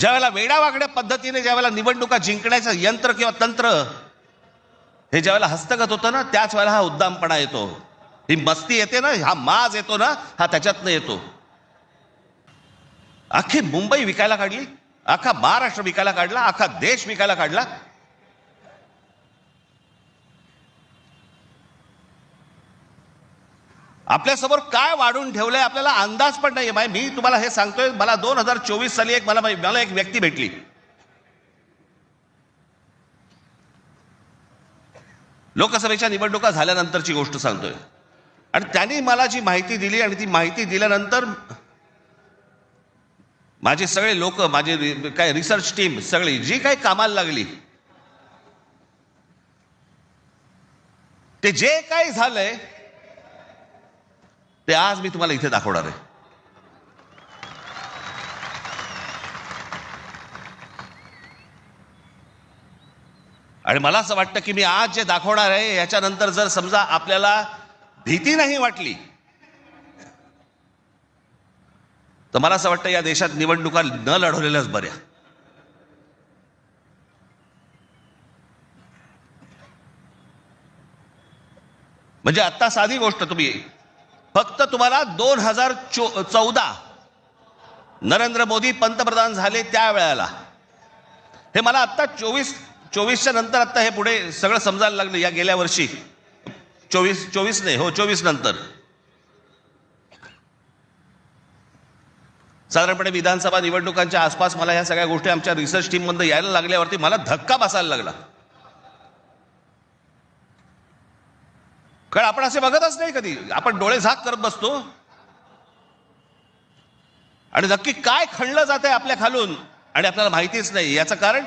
ज्यावेळेला वेडावागड्या पद्धतीने ज्यावेळेला निवडणुका जिंकण्याचं यंत्र किंवा तंत्र हे ज्यावेळेला हस्तगत होतं ना त्याच वेळेला हा उद्दामपणा येतो. ही मस्ती येते ना हा माज येतो ना हा त्याच्यातनं येतो. अख्खी मुंबई विकायला काढली अख्खा महाराष्ट्र विकायला काढला अख्खा देश विकायला काढला आपल्यासमोर काय वाढून ठेवलंय आपल्याला अंदाज पण नाही माय मी तुम्हाला हे सांगतोय मला दोन हजार चोवीस साली एक मला मला एक व्यक्ती भेटली. लोकसभेच्या निवडणुका झाल्यानंतरची गोष्ट सांगतोय. आणि त्यांनी मला जी माहिती दिली आणि ती माहिती दिल्यानंतर माझे सगळे लोक माझे काय रिसर्च टीम सगळी जी काही कामाला लागली ते जे काही झालंय ते आज मी तुम्हाला इथे दाखवणार आहे. आणि मला असं वाटतं की मी आज जे दाखवणार आहे याच्यानंतर जर समजा आपल्याला भीती नाही वाटली तर मला असं वाटतं या देशात निवडणुका न लढवलेल्याच बऱ्या. म्हणजे आता साधी गोष्ट तुम्ही फक्त तुम्हाला दोन हजार चो चौदा नरेंद्र मोदी पंतप्रधान झाले त्या वेळेला. हे मला आत्ता चोवीस चोवीसच्या नंतर आत्ता हे पुढे सगळं समजायला लागलं या गेल्या वर्षी. चोवीस चोवीस नाही हो चोवीस नंतर. साधारणपणे विधानसभा निवडणुकांच्या आसपास मला ह्या सगळ्या गोष्टी आमच्या रिसर्च टीममध्ये यायला लागल्यावरती मला धक्का बसायला लागला. कारण आपण असे बघतच नाही कधी. आपण डोळे झाक करत बसतो. आणि नक्की काय खणलं जात आहे आपल्या खालून आणि आपल्याला माहितीच नाही. याचं कारण?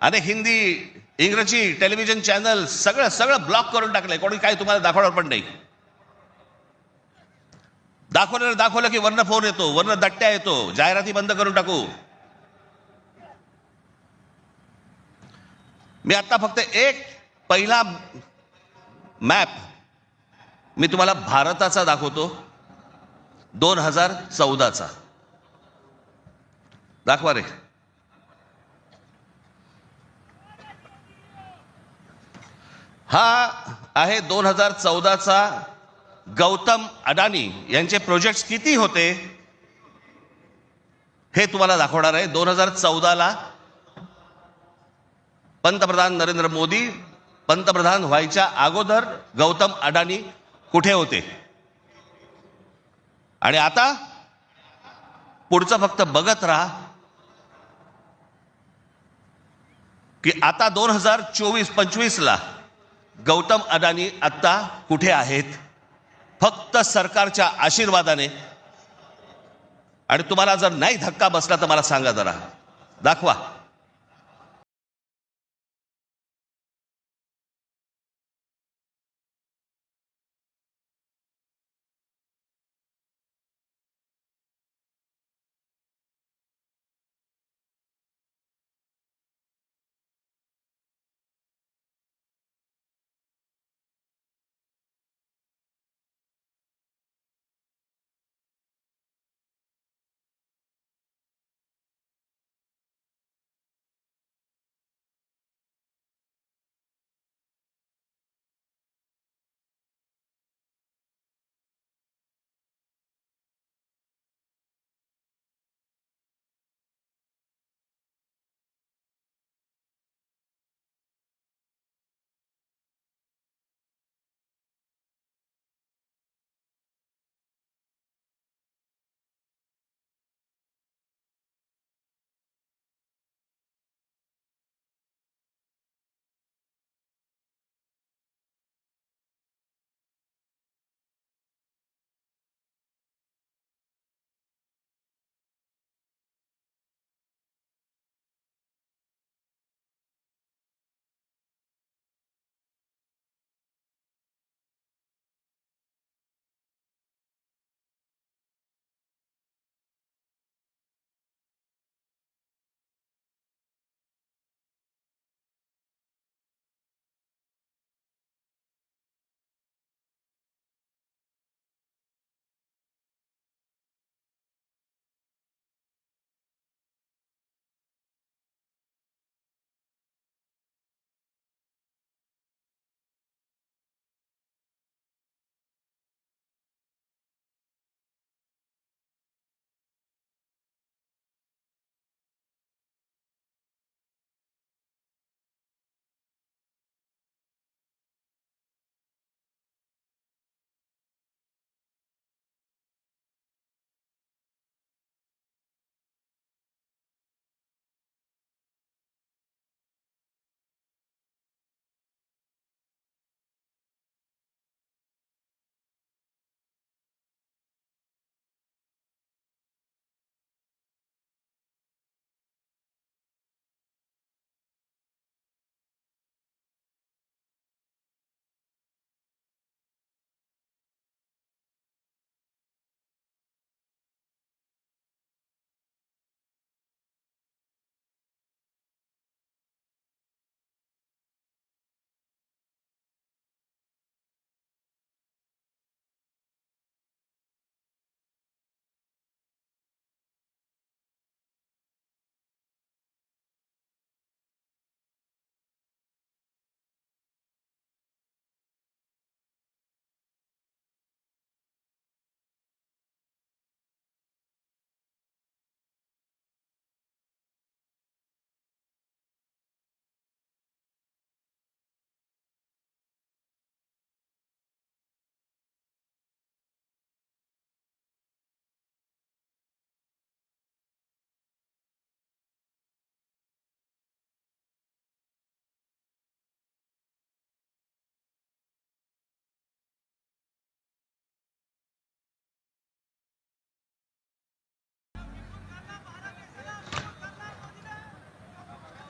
अनेक हिंदी इंग्रजी टेलिव्हिजन चॅनल सगळं सगळं ब्लॉक करून टाकलंय. कोणी काही तुम्हाला दाखवणार पण नाही. दाखवलं दाखवलं की वर्ण फोन येतो वर्ण दट्ट्या येतो. जाहिराती बंद करून टाकू. मी आता फक्त एक पहिला मॅप मी तुम्हाला भारताचा दाखवतो. दोन हजार चौदाचा. दाखवा रे. हा आहे दोन हजार चौदाचा गौतम अडानी यांचे प्रोजेक्ट किती होते? हे तुम्हाला दाखवणार आहे. दोन हजार चौदाला पंतप्रधान नरेंद्र मोदी पंतप्रधान व्हायच्या अगोदर गौतम अडानी कुठे होते? आणि आता पुढचं फक्त बघत राहा की आता दोन हजार चोवीस पंचवीसला गौतम अदानी आत्ता कुठे आहेत? फक्त सरकारच्या आशीर्वादाने. आणि तुम्हाला जर नाही धक्का बसला तर मला सांगा जरा. दाखवा.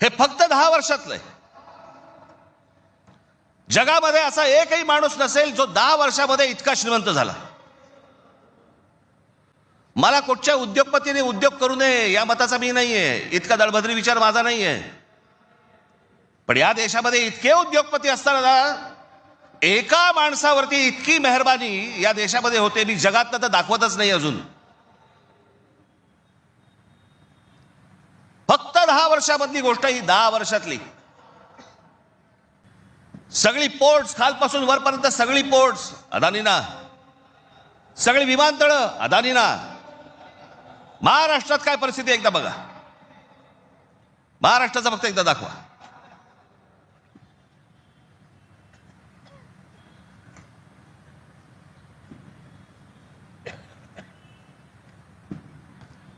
हे फक्त दहा वर्षातलं. आहे जगामध्ये असा एकही माणूस नसेल जो दहा वर्षामध्ये इतका श्रीमंत झाला. मला कुठच्या उद्योगपतीने उद्योग करू नये या मताचा मी नाहीये. इतका दळभद्री विचार माझा नाहीये. पण या देशामध्ये इतके उद्योगपती असताना एका माणसावरती इतकी मेहरबानी या देशामध्ये होते मी जगातनं तर दाखवतच नाही अजून. फक्त दहा वर्षामधली गोष्ट ही दहा वर्षातली. सगळी पोर्ट्स खालपासून वरपर्यंत सगळी पोर्ट्स अदानीना सगळी विमानतळ अदानीना महाराष्ट्रात काय परिस्थिती एकदा बघा. महाराष्ट्राचा फक्त एकदा दाखवा.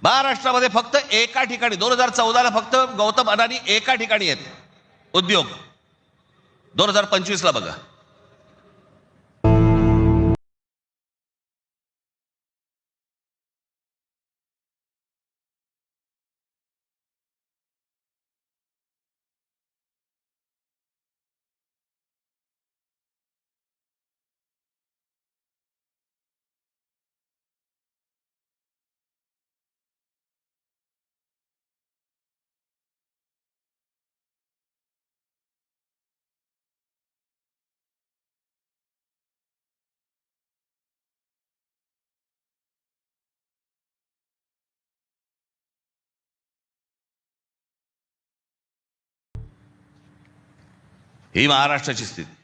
महाराष्ट्रामध्ये फक्त एका ठिकाणी दोन हजार चौदाला फक्त गौतम अदानी एका ठिकाणी आहेत उद्योग. दोन हजार पंचवीसला बघा. ही महाराष्ट्राची स्थिती.